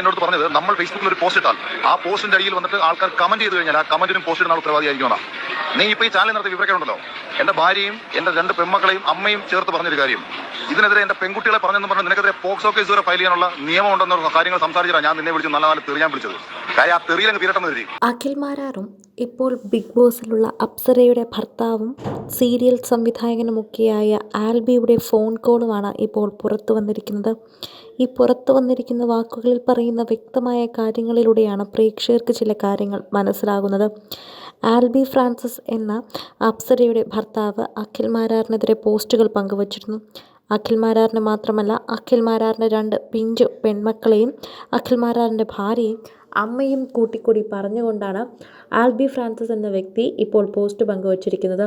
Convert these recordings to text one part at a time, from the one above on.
എന്നോട് പറഞ്ഞത് നമ്മൾ ഫേസ്ബുക്കിൽ ഒരു പോസ്റ്റ് ഇട്ടാൽ ആ പോസ്റ്റിന്റെ അടിയിൽ വന്നിട്ട് ആൾക്കാർ കമന്റ് ചെയ്ത് കഴിഞ്ഞാൽ ആ കമന്റിനും പോസ്റ്റ് ഇടുന്ന ഉത്തരവാദിയായിരിക്കും നീ ഇപ്പൊ ഈ ചാനൽ നടത്തി വിവരക്കേണ്ടല്ലോ എന്റെ ഭാര്യയും എന്റെ രണ്ട് പെൺമക്കളെയും അമ്മയും ചേർത്ത് പറഞ്ഞൊരു കാര്യം. ഇതിനെതിരെ എന്റെ പെൺകുട്ടികളെ പറഞ്ഞെന്ന് പറഞ്ഞ് നിനക്കെതിരെ പോക്സോ കേസ് വരെ ഫയൽ ചെയ്യാനുള്ള നിയമം ഉണ്ടെന്നുള്ള കാര്യങ്ങൾ സംസാരിച്ചിട്ടാണ് ഞാൻ നിന്നെ വിളിച്ചു നല്ല നല്ല തെറിയാൻ വിളിച്ചത്. കാര്യം ആ തെറിയിലങ്ങ് തീരട്ടെന്ന് കരുതി. അഖിൽ മാരാറും ഇപ്പോൾ ബിഗ് ബോസിലുള്ള അപ്സരയുടെ ഭർത്താവും സീരിയൽ സംവിധായകനുമൊക്കെയായ ആൽബിയുടെ ഫോൺ കോളുമാണ് ഇപ്പോൾ പുറത്തു വന്നിരിക്കുന്നത്. ഈ പുറത്തു വന്നിരിക്കുന്ന വാക്കുകളിൽ പറയുന്ന വ്യക്തമായ കാര്യങ്ങളിലൂടെയാണ് പ്രേക്ഷകർക്ക് ചില കാര്യങ്ങൾ മനസ്സിലാകുന്നത്. ആൽബി ഫ്രാൻസിസ് എന്ന അപ്സരയുടെ ഭർത്താവ് അഖിൽ മാരാറിനെതിരെ പോസ്റ്റുകൾ പങ്കുവച്ചിരുന്നു. അഖിൽ മാരാറിന് മാത്രമല്ല അഖിൽ മാരാറിന്റെ രണ്ട് പിഞ്ചു പെൺമക്കളെയും അഖിൽ മാരാറിന്റെ ഭാര്യയും അമ്മയും കൂട്ടിക്കൂടി പറഞ്ഞുകൊണ്ടാണ് ആൽബി ഫ്രാൻസിസ് എന്ന വ്യക്തി ഇപ്പോൾ പോസ്റ്റ് പങ്കുവച്ചിരിക്കുന്നത്.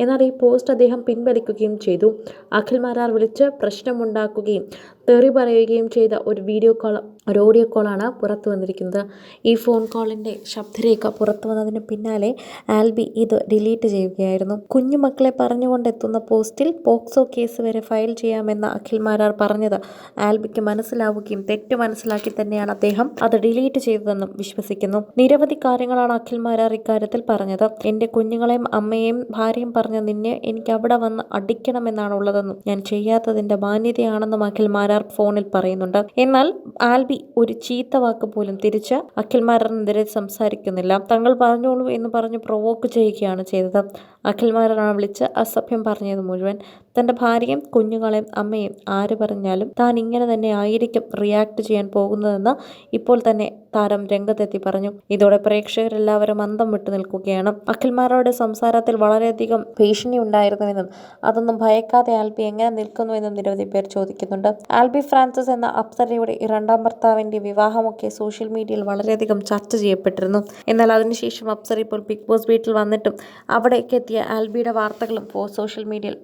എന്നാൽ ഈ പോസ്റ്റ് അദ്ദേഹം പിൻവലിക്കുകയും ചെയ്തു. അഖിൽ മാരാർ വിളിച്ച് പ്രശ്നമുണ്ടാക്കുകയും തെറി പറയുകയും ചെയ്ത ഒരു വീഡിയോ കോൾ ഒരു ഓഡിയോ കോളാണ് പുറത്തു വന്നിരിക്കുന്നത്. ഈ ഫോൺ കോളിന്റെ ശബ്ദരേഖ പുറത്തു വന്നതിന് പിന്നാലെ ആൽബി ഇത് ഡിലീറ്റ് ചെയ്യുകയായിരുന്നു. കുഞ്ഞുമക്കളെ പറഞ്ഞുകൊണ്ടെത്തുന്ന പോസ്റ്റിൽ പോക്സോ കേസ് വരെ ഫയൽ ചെയ്യാമെന്ന് അഖിൽ മാരാർ പറഞ്ഞത് ആൽബിക്ക് മനസ്സിലാവുകയും തെറ്റ് മനസ്സിലാക്കി തന്നെയാണ് അദ്ദേഹം അത് ഡിലീറ്റ് ചെയ്തതെന്നും വിശ്വസിക്കുന്നു. നിരവധി കാര്യങ്ങളാണ് അഖിൽ മാരാർ ഇക്കാര്യത്തിൽ പറഞ്ഞത്. എന്റെ കുഞ്ഞുങ്ങളെയും അമ്മയെയും ഭാര്യയും പറഞ്ഞ നിന്നെ എനിക്ക് അവിടെ വന്ന് അടിക്കണമെന്നാണ് ഉള്ളതെന്നും ഞാൻ ചെയ്യാത്തതിന്റെ മാന്യതയാണെന്നും അഖിൽ മാരാർ ഫോണിൽ പറയുന്നുണ്ട്. എന്നാൽ ആൽബി ഒരു ചീത്ത വാക്ക് പോലും തിരിച്ച് അഖിൽ മാരാറിനെതിരെ സംസാരിക്കുന്നില്ല. തങ്ങൾ പറഞ്ഞോളൂ എന്ന് പറഞ്ഞ് പ്രൊവോക്ക് ചെയ്യുകയാണ് ചെയ്തത്. അഖിൽ മാരാറാണ് വിളിച്ച് അസഭ്യം പറഞ്ഞത് മുഴുവൻ. തന്റെ ഭാര്യയും കുഞ്ഞുങ്ങളെയും അമ്മയും ആര് പറഞ്ഞാലും താൻ ഇങ്ങനെ തന്നെ ആയിരിക്കും റിയാക്ട് ചെയ്യാൻ പോകുന്നതെന്ന് ഇപ്പോൾ തന്നെ താരം രംഗത്തെത്തി പറഞ്ഞു. ഇതോടെ പ്രേക്ഷകരെല്ലാവരും അന്തം വിട്ടു നിൽക്കുകയാണ്. അഖിൽമാരുടെ സംസാരത്തിൽ വളരെയധികം ഭീഷണി ഉണ്ടായിരുന്നുവെന്നും അതൊന്നും ഭയക്കാതെ ആൽബി എങ്ങനെ നിൽക്കുന്നുവെന്നും നിരവധി പേർ ചോദിക്കുന്നുണ്ട്. ആൽബി ഫ്രാൻസിസ് എന്ന അപ്സരയുടെ രണ്ടാം ഭർത്താവിന്റെ വിവാഹമൊക്കെ സോഷ്യൽ മീഡിയയിൽ വളരെയധികം ചർച്ച ചെയ്യപ്പെട്ടിരുന്നു. എന്നാൽ അതിനുശേഷം അപ്സര ഇപ്പോൾ ബിഗ് ബോസ് വീട്ടിൽ വന്നിട്ടും അവിടേക്ക് എത്തിയ ആൽബിയുടെ വാർത്തകളും സോഷ്യൽ മീഡിയയിൽ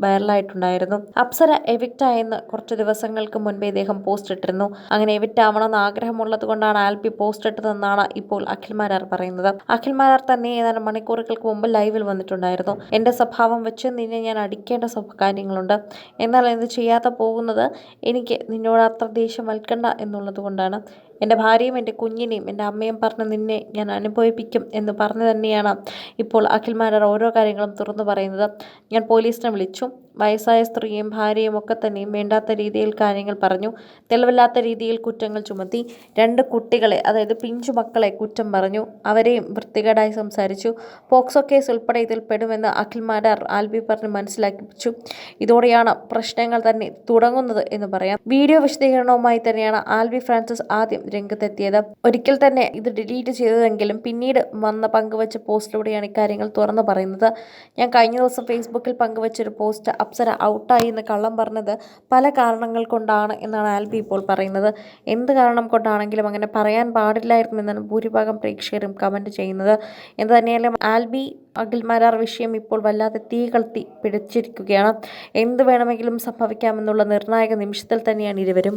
വൈറലായിട്ടുണ്ടായിരുന്നു അപ്സര എവിക്റ്റ് ആയെന്ന് കുറച്ച് ദിവസങ്ങൾക്ക് മുൻപേ ഇദ്ദേഹം പോസ്റ്റ് ഇട്ടിരുന്നു. അങ്ങനെ എവിക്റ്റ് ആവണമെന്ന് ആഗ്രഹമുള്ളത് കൊണ്ടാണ് ആൽപി പോസ്റ്റ് ഇട്ടതെന്നാണ് ഇപ്പോൾ അഖിൽ മാരാർ പറയുന്നത്. അഖിൽ മാരാർ തന്നെ ഏതാനും മണിക്കൂറുകൾക്ക് മുമ്പ് ലൈവിൽ വന്നിട്ടുണ്ടായിരുന്നു. എന്റെ സ്വഭാവം വെച്ച് നിന്നെ ഞാൻ അടിക്കേണ്ട കാര്യങ്ങളുണ്ട്. എന്നാൽ ഇത് ചെയ്യാതെ പോകുന്നത്? എനിക്ക് നിന്നോട് അത്ര ദേഷ്യം വൽക്കണ്ട എന്നുള്ളത് കൊണ്ടാണ് എന്റെ ഭാര്യയും എന്റെ കുഞ്ഞിനെയും എന്റെ അമ്മയും പറഞ്ഞ് നിന്നെ ഞാൻ അനുഭവിപ്പിക്കും എന്ന് പറഞ്ഞു തന്നെയാണ് ഇപ്പോൾ അഖിൽ ഓരോ കാര്യങ്ങളും തുറന്നു പറയുന്നത്. ഞാൻ പോലീസിനെ വിളിച്ചു. വയസ്സായ സ്ത്രീയും ഭാര്യയും ഒക്കെ തന്നെയും വേണ്ടാത്ത രീതിയിൽ കാര്യങ്ങൾ പറഞ്ഞു. തെളിവില്ലാത്ത രീതിയിൽ കുറ്റങ്ങൾ ചുമത്തി രണ്ട് കുട്ടികളെ അതായത് പിഞ്ചു മക്കളെ കുറ്റം പറഞ്ഞു. അവരെയും വൃത്തികേടായി സംസാരിച്ചു. പോക്സോ കേസ് ഉൾപ്പെടെ ഇതിൽ പെടുമെന്ന് അഖിൽ മാരാർ ആൽബി പറഞ്ഞ് മനസ്സിലാക്കിപ്പിച്ചു. ഇതോടെയാണ് പ്രശ്നങ്ങൾ തന്നെ തുടങ്ങുന്നത് എന്ന് പറയാം. വീഡിയോ വിശദീകരണവുമായി തന്നെയാണ് ആൽബി ഫ്രാൻസിസ് ആദ്യം രംഗത്തെത്തിയത്. ഒരിക്കൽ തന്നെ ഇത് ഡിലീറ്റ് ചെയ്തതെങ്കിലും പിന്നീട് വന്ന പങ്കുവച്ച പോസ്റ്റിലൂടെയാണ് ഇക്കാര്യങ്ങൾ തുറന്നു പറയുന്നത്. ഞാൻ കഴിഞ്ഞ ദിവസം ഫേസ്ബുക്കിൽ പങ്കുവച്ചൊരു പോസ്റ്റ് അപ്സര ഔട്ടായി എന്ന് കള്ളം പറഞ്ഞത് പല കാരണങ്ങൾ കൊണ്ടാണ് എന്നാണ് ആൽബി ഇപ്പോൾ പറയുന്നത്. എന്ത് കാരണം കൊണ്ടാണെങ്കിലും അങ്ങനെ പറയാൻ പാടില്ലായിരുന്നു എന്നാണ് ഭൂരിഭാഗം പ്രേക്ഷകരും കമന്റ് ചെയ്യുന്നത്. എന്ത് തന്നെയായാലും ആൽബി അഖിൽ മാരാർ വിഷയം ഇപ്പോൾ വല്ലാതെ തീ കളത്തി പിടിച്ചിരിക്കുകയാണ്. എന്ത് വേണമെങ്കിലും സംഭവിക്കാമെന്നുള്ള നിർണായക നിമിഷത്തിൽ തന്നെയാണ് ഇരുവരും.